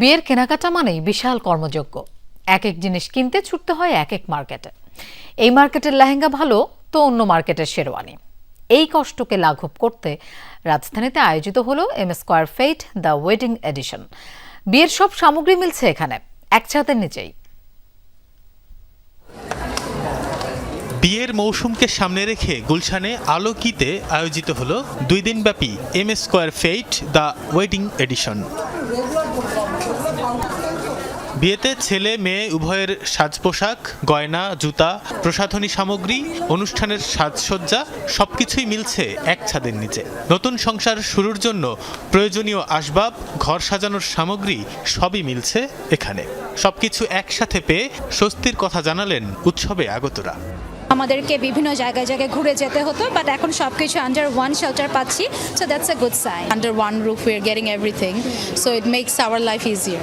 বিয়ের কেনাকাটা মানেই বিশাল কর্মযোগ্য এক এক জিনিস কিনতে ছুটতে হয় এক এক মার্কেটে। এই মার্কেটের লেহেঙ্গা ভালো, তো অন্য মার্কেটের শেরওয়ানি। এই কষ্টকে লাঘব করতে রাজধানীতে আয়োজিত হলো M square fete the wedding edition. বিয়ের সব সামগ্রী মিলছে এখানে, এক ছাদের নিচেই। বিয়ের মৌসুমকে সামনে রেখে গুলশানে আলোকিতে আয়োজিত হলো দুই দিনব্যাপী M square fete the wedding edition. বিয়েতে ছেলে মেয়ে উভয়ের সাজ পোশাক গয়না জুতা প্রসাধনী সামগ্রী অনুষ্ঠানের সাজসজ্জা সবকিছুই মিলছে এক ছাদের নিচে। নতুন সংসার শুরুর জন্য প্রয়োজনীয় আসবাব ঘর সাজানোর সামগ্রী সবই মিলছে এখানে। সবকিছু একসাথে পেয়ে স্বস্তির কথা জানালেন উৎসবে আগতরা। আমাদেরকে বিভিন্ন জায়গায় জায়গায় ঘুরে যেতে হতো বাট এখন সব কিছু আন্ডার ওয়ান শেল্টার পাচ্ছি so that's a good sign under one roof we are getting everything so it makes our life easier.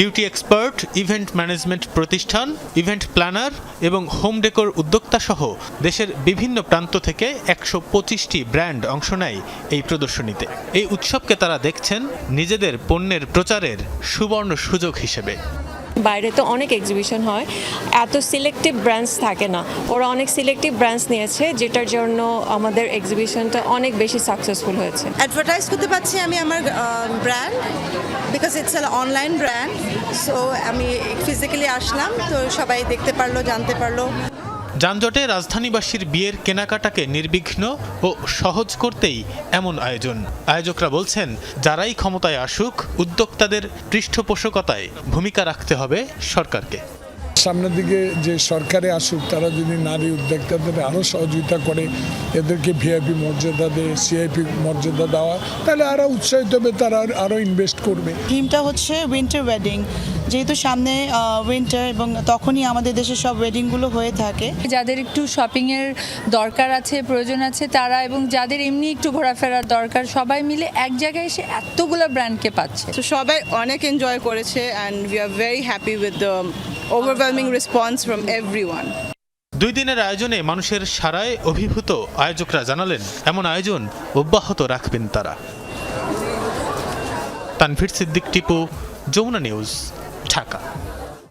Beauty expert, event management প্রতিষ্ঠান, ইভেন্ট প্ল্যানার এবং হোম ডেকোর উদ্যোক্তা সহ দেশের বিভিন্ন প্রান্ত থেকে একশো পঁচিশটি ব্র্যান্ড অংশ নেয় এই প্রদর্শনীতে। এই উৎসবকে তারা দেখছেন নিজেদের পণ্যের প্রচারের সুবর্ণ সুযোগ হিসেবে। বাইরে তো অনেক এক্সিবিশন হয়। এত সিলেক্টিভ ব্র্যান্ডস থাকে না। ওরা অনেক সিলেক্টিভ ব্র্যান্ডস নিয়েছে, যেটার জন্য আমাদের এক্সিবিশনটা অনেক বেশি সাকসেসফুল হয়েছে। অ্যাডভার্টাইজ করতে পারছি আমি আমার brand because it's online brand so আমি ফিজিক্যালি আসলাম, তো সবাই দেখতে পারল, জানতে পারল। যানজটে রাজধানীবাসীর বিয়ের কেনাকাটাকে নির্বিঘ্ন ও সহজ করতেই এমন আয়োজন। আয়োজকরা বলছেন, যারাই ক্ষমতায় আসুক, উদ্যোক্তাদের পৃষ্ঠপোষকতায় ভূমিকা রাখতে হবে সরকারকে। সামনের দিকে যে সরকারে আসুক তারা যদি নারী উদ্যোক্তাদের আরও সহযোগিতা করে এদেরকে ভিআইপি মর্যাদা দেয় সিআইপি মর্যাদা দেওয়া তাহলে আরও উৎসাহিত হবে তারা আরও ইনভেস্ট করবে। থিমটা হচ্ছে উইন্টার ওয়েডিং যেহেতু সামনে উইন্টার এবং তখনই আমাদের দেশে সব ওয়েডিংগুলো হয়ে থাকে। যাদের একটু শপিংয়ের দরকার আছে প্রয়োজন আছে তারা এবং যাদের এমনি একটু ঘোরাফেরার দরকার সবাই মিলে এক জায়গায় এসে এতগুলো ব্র্যান্ডকে পাচ্ছে। তো সবাই অনেক এনজয় করেছে and we are very happy with the overwhelming response from every দুই দিনের আয়োজনে মানুষের সারায় অভিভূত আয়োজকরা জানালেন, এমন আয়োজন অব্যাহত রাখবেন তারা। তানভীর সিদ্দিক টিপু, যমুনা নিউজ, ঢাকা।